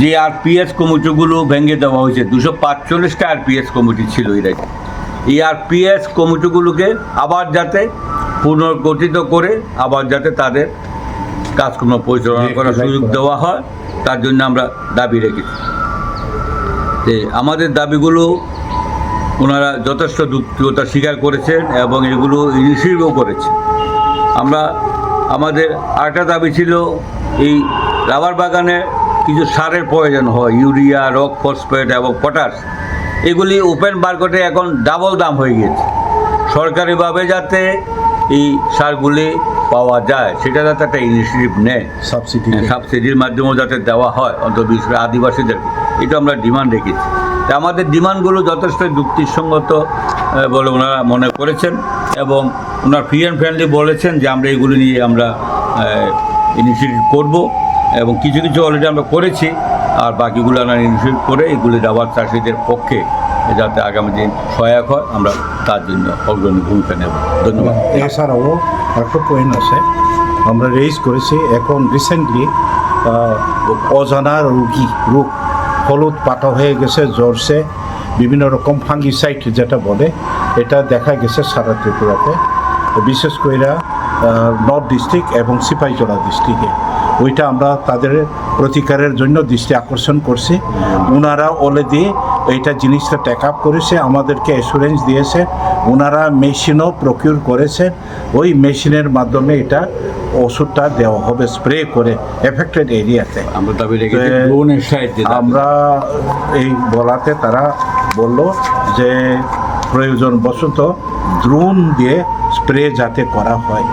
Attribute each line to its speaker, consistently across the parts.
Speaker 1: যে আর আরপিএস কমিটিগুলো ভেঙে দেওয়া হয়েছে দুশো পাঁচচল্লিশটা আর আরপিএস কমিটি ছিল এই রাজ্যে। এই আরপিএস কমিটিগুলোকে আবার যাতে পুনর্গঠিত করে আবার যাতে তাদের কাজকর্ম পরিচালনা করার সুযোগ দেওয়া হয় তার জন্য আমরা দাবি রেখেছি। যে আমাদের দাবিগুলো ওনারা যথেষ্ট যুক্তিকতা স্বীকার করেছেন এবং এগুলো রিসিভও করেছে আমরা আমাদের আরেকটা দাবি ছিল এই রাবার বাগানে কিছু সারের প্রয়োজন হয় ইউরিয়া রক ফসফেট এবং পটাশ এগুলি ওপেন মার্কেটে এখন ডাবল দাম হয়ে গিয়েছে। সরকারিভাবে যাতে এই সারগুলি পাওয়া যায় সেটা যাতে একটা ইনিশিয়েটিভ নেয়।
Speaker 2: সাবসিডি
Speaker 1: সাবসিডির মাধ্যমেও যাতে দেওয়া হয় অন্তত বিশেষ করে আদিবাসীদেরকে। এটা আমরা ডিমান্ড রেখেছি তা আমাদের ডিমান্ডগুলো যথেষ্ট যুক্তিসঙ্গত বলে ওনারা মনে করেছেন এবং ওনার ফ্রি অ্যান্ড ফ্রেন্ডলি বলেছেন যে আমরা এগুলি নিয়ে আমরা ইনিশিয়েটিভ করব। এবং কিছু কিছু অলরেডি আমরা করেছি, আর বাকিগুলো আমরা ইনিশিয়েটিভ করে এগুলি যাওয়ার চাষিদের পক্ষে যাতে আগামী দিন সহায়ক হয়, আমরা তার জন্য অগ্রণী ভূমিকা নেব। ধন্যবাদ।
Speaker 2: এছাড়াও একটা পয়েন্ট আছে, আমরা রেজ করেছি এখন রিসেন্টলি অজানা রোগী, রোগ, হলুদ পাতা হয়ে গেছে জ্বরছে বিভিন্ন রকম ফাঙ্গিসাইড যেটা বলে, এটা দেখা গেছে সারা ত্রিপুরাতে। বিশেষ করে নর্থ ডিস্ট্রিক্ট এবং সিপাহীজলা ডিস্ট্রিক্টে ওইটা আমরা তাদের প্রতিকারের জন্য দৃষ্টি আকর্ষণ করছি। ওনারা অলরেডি এইটা জিনিসটা টেক আপ করেছে আমাদেরকে অ্যাসুরেন্স দিয়েছে। ওনারা মেশিনও প্রকিউর করেছে। ওই মেশিনের মাধ্যমে এটা ওষুধটা দেওয়া হবে স্প্রে করে এফেক্টেড এরিয়াতে
Speaker 1: আমরা
Speaker 2: এই বলাতে তারা বলল যে প্রয়োজন বশত দ্রোণ দিয়ে স্প্রে যাতে করা হয়।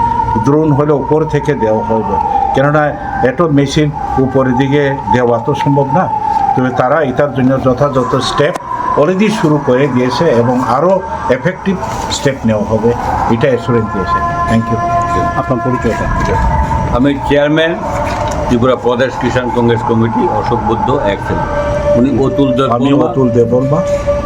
Speaker 2: দ্রোণ হলে উপর থেকে দেওয়া হবে কেননা এত মেশিন উপরের দিকে দেওয়া তো সম্ভব না। তবে তারা এটার জন্য যথাযথ স্টেপ অলরেডি শুরু করে দিয়েছে এবং আরও এফেক্টিভ স্টেপ নেওয়া হবে। এটা অ্যাসুরেন্স দিয়েছে। থ্যাংক ইউ আপনার পরিচয়টা।
Speaker 1: আমি চেয়ারম্যান ত্রিপুরা প্রদেশ কিষাণ কংগ্রেস কমিটি অশোক বুদ্ধ এক উনি অতুল দেব
Speaker 2: আমি
Speaker 1: অতুল
Speaker 2: অতুল দেববর্মা